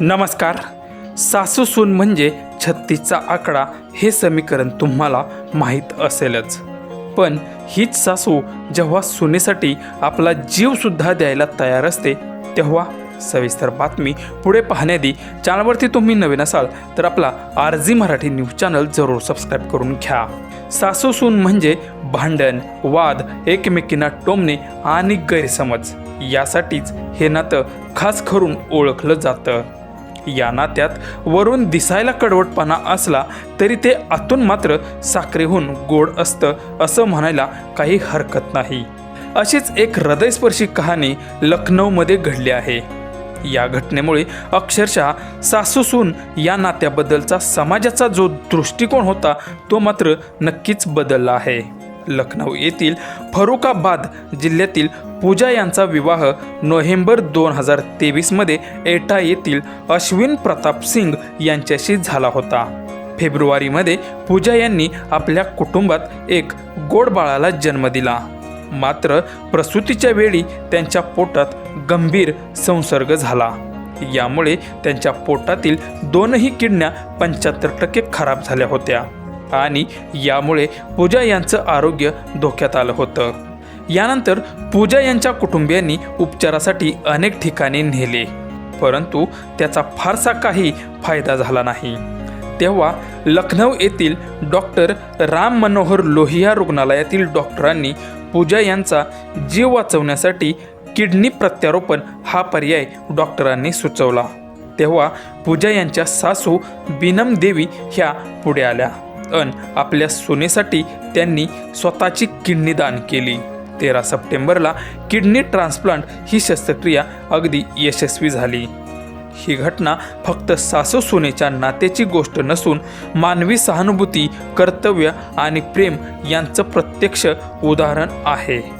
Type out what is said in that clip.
नमस्कार. सासू सून म्हणजे छत्तीसचा आकडा हे समीकरण तुम्हाला माहीत असेलच. पण हीच सासू जेव्हा सुनेसाठी आपला जीवसुद्धा द्यायला तयार असते तेव्हा सविस्तर बातमी पुढे पाहण्याआधी चॅनलवरती तुम्ही नवीन असाल तर आपला R G Marathi news channel जरूर सबस्क्राईब करून घ्या. सासू सून म्हणजे भांडण वाद एकमेकींना टोमणे आणि गैरसमज. यासाठीच हे नातं खास करून ओळखलं जातं. या नात्यात वरून दिसायला कडवटपणा असला तरी ते आतून मात्र साखरेहून गोड असतं असं म्हणायला काही हरकत नाही. अशीच एक हृदयस्पर्शी कहाणी लखनौमध्ये घडली आहे. या घटनेमुळे अक्षरशः सासूसून या नात्याबद्दलचा समाजाचा जो दृष्टिकोन होता तो मात्र नक्कीच बदलला आहे. लखनौ येथील फरुखाबाद जिल्ह्यातील पूजा यांचा विवाह नोव्हेंबर दोन हजार तेवीसमध्ये एटा येथील अश्विन प्रताप सिंग यांच्याशी झाला होता. फेब्रुवारीमध्ये पूजा यांनी आपल्या कुटुंबात एक गोड बाळाला जन्म दिला. मात्र प्रसूतीच्या वेळी त्यांच्या पोटात गंभीर संसर्ग झाला. यामुळे त्यांच्या पोटातील दोनही किडण्या पंच्याहत्तर टक्के खराब झाल्या होत्या. आणि यामुळे पूजा यांचं आरोग्य धोक्यात आलं होतं. यानंतर पूजा यांच्या कुटुंबियांनी उपचारासाठी अनेक ठिकाणी नेले परंतु त्याचा फारसा काही फायदा झाला नाही. तेव्हा लखनौ येथील डॉक्टर राम मनोहर लोहिया रुग्णालयातील डॉक्टरांनी पूजा यांचा जीव वाचवण्यासाठी किडनी प्रत्यारोपण हा पर्याय डॉक्टरांनी सुचवला. तेव्हा पूजा यांच्या सासू बीनम देवी ह्या पुढे आल्या. अन आपल्या सुनेसाठी त्यांनी स्वतःची किडनी दान केली. तेरा सप्टेंबरला किडनी ट्रान्सप्लांट ही शस्त्रक्रिया अगदी यशस्वी झाली. ही घटना फक्त सासू सुनेच्या नात्याची गोष्ट नसून मानवी सहानुभूती कर्तव्य आणि प्रेम यांचं प्रत्यक्ष उदाहरण आहे.